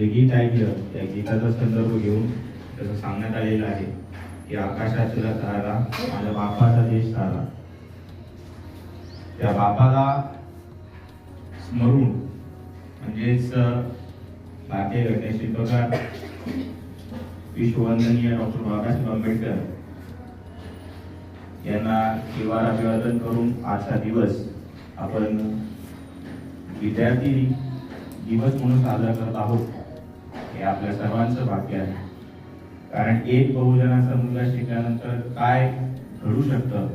हे गीत ऐकलं या गीताचा संदर्भ घेऊन त्याचं सांगण्यात आलेलं आहे की आकाशाचा तारा माझ्या बापाचा देश तारा त्या बापाला स्मरून म्हणजेच भारतीय घटनेशिल्पकार विश्ववंदनीय डॉक्टर बाबासाहेब आंबेडकर यांना किंवा अभिवादन करून आजचा दिवस आपण विद्यार्थी दिवस म्हणून साजरा करत आहोत. हे आपल्या सर्वांचं भाग्य आहे. कारण एक बहुजनाचा मुलगा शिकल्यानंतर काय घडू शकतं?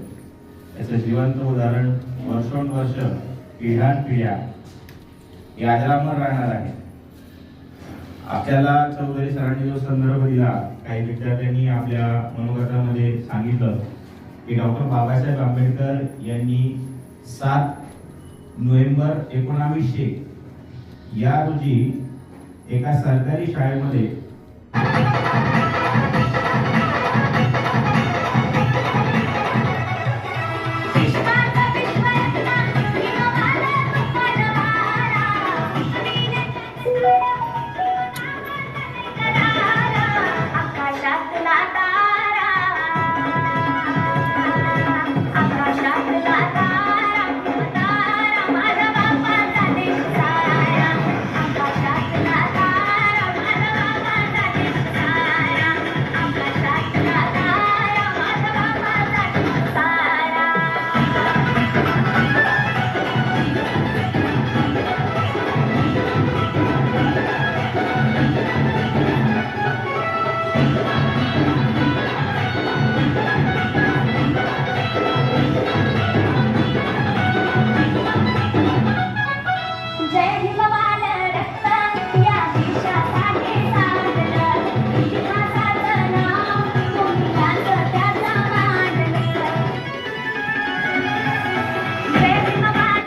याचं जिवंत उदाहरण वर्षोनवर्ष पिढ्यानपिढ्या या अजरामर राहणार आहे. आपल्याला चौधरी सरांनी जो संदर्भ दिला काही विद्यार्थ्यांनी आपल्या मनोगतामध्ये सांगितलं की डॉक्टर बाबासाहेब आंबेडकर यांनी सात नोव्हेंबर एकोणावीसशे या रोजी एका सरकारी शाळेमध्ये